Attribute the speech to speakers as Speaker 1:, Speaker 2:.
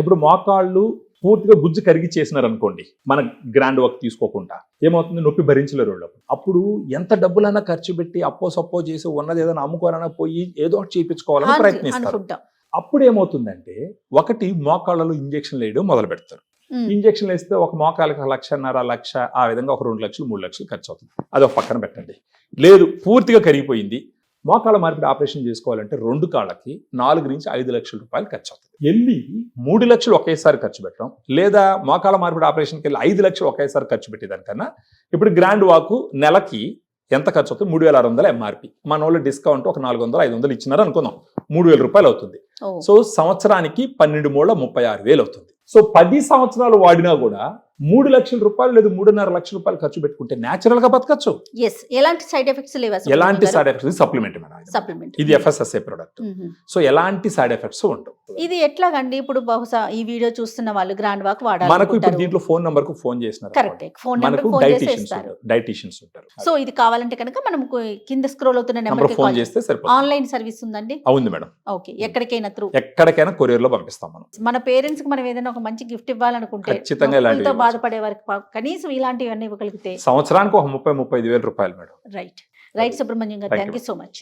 Speaker 1: ఇప్పుడు మోకాళ్ళు పూర్తిగా గుజ్జు కరిగి చేసినారు అనుకోండి మన గ్రాండ్ వర్క్ తీసుకోకుండా. ఏమవుతుంది? నొప్పి భరించలేరు వాళ్ళు అప్పుడు. ఎంత డబ్బులైనా ఖర్చు పెట్టి అప్పో సప్పో చేసి ఉన్నది ఏదైనా అమ్ముకోవాలన్నా పోయి ఏదో ఒకటి చేయించుకోవాలని ప్రయత్నిస్తారు. అప్పుడు ఏమవుతుందంటే ఒకటి మోకాళ్ళలో ఇంజక్షన్లు వేయడం మొదలు పెడతారు.
Speaker 2: ఉమ్.
Speaker 1: ఇంజక్షన్లు వేస్తే ఒక మోకాలకి లక్షన్నర లక్ష ఆ విధంగా ఒక రెండు లక్షలు మూడు లక్షలు ఖర్చు అవుతుంది అది ఒక పక్కన పెట్టండి. లేదు పూర్తిగా కరిగిపోయింది. మోకాళ్ళ మార్పిడి ఆపరేషన్ చేసుకోవాలంటే రెండు కాళ్ళకి నాలుగు నుంచి ఐదు లక్షల రూపాయలు ఖర్చు అవుతుంది వెళ్ళి మూడు లక్షలు ఒకేసారి ఖర్చు పెట్టడం లేదా మోకాళ్ళ మార్పిడి ఆపరేషన్కి వెళ్ళి ఐదు లక్షలు ఒకేసారి ఖర్చు పెట్టేదానికన్నా ఇప్పుడు గ్రాండ్ వాకు నెలకి ఎంత ఖర్చు అవుతుంది మూడు వేల ఆరు వందల ఎంఆర్పి మన వాళ్ళు డిస్కౌంట్ ఒక నాలుగు వందలు ఐదు వందలు ఇచ్చినారు అనుకుందాం. మూడు వేల రూపాయలు అవుతుంది. సో సంవత్సరానికి పన్నెండు మూడు ముప్పై ఆరు వేలు అవుతుంది. సో పది సంవత్సరాలు వాడినా కూడా మూడు లక్షల రూపాయలు లేదా మూడున్నర లక్షల రూపాయలు ఖర్చు పెట్టుకుంటే న్యాచురల్గా బతకచ్చు.
Speaker 2: ఎలాంటి సైడ్ ఎఫెక్ట్స్ లేవు
Speaker 1: ఎలాంటి సైడ్ ఎఫెక్ట్స్ సప్లిమెంట్ మేడం ఇది.
Speaker 2: సప్లిమెంట్
Speaker 1: ఇది ఎఫ్ఎస్ఎస్ఏ ప్రొడక్ట్ సో ఎలాంటి సైడ్ ఎఫెక్ట్స్ ఉండవు.
Speaker 2: ఇది ఎట్లాగండి? ఇప్పుడు బహుశా ఈ వీడియో చూస్తున్న వాళ్ళు గ్రాండ్ వాక్
Speaker 1: మనకు ఇప్పుడు దీంట్లో ఫోన్ నంబర్కు ఫోన్ చేసినారు
Speaker 2: correct phone number phone
Speaker 1: dietitians ఉంటారు డైటీషియన్స్ ఉంటారు.
Speaker 2: సో ఇది కావాలంటే కనుక మనం కింద స్క్రోల్ అవుతున్న
Speaker 1: నంబర్ ఫోన్ చేస్తే సరిపోతుంది.
Speaker 2: ఆన్లైన్ సర్వీస్ ఉందండి?
Speaker 1: అవుంది మేడం.
Speaker 2: ఓకే ఎక్కడికైనా త్రూ
Speaker 1: ఎక్కడికైనా కొరియర్లో పంపిస్తాం మనం.
Speaker 2: మన పేరెంట్స్కి మనం ఏదైనా ఒక మంచి గిఫ్ట్ ఇవ్వాలనుకుంటే
Speaker 1: ఖచ్చితంగా ఇవ్వచ్చు.
Speaker 2: బాధపడే వారికి కనీసం ఇలాంటివన్నీ ఇవ్వగలిగితే
Speaker 1: సంవత్సరానికి ఒక ముప్పై ముప్పై ఐదు వేల రూపాయలు మేడం.
Speaker 2: రైట్ రైట్ సుబ్రహ్మణ్యం గారు థ్యాంక్. You so much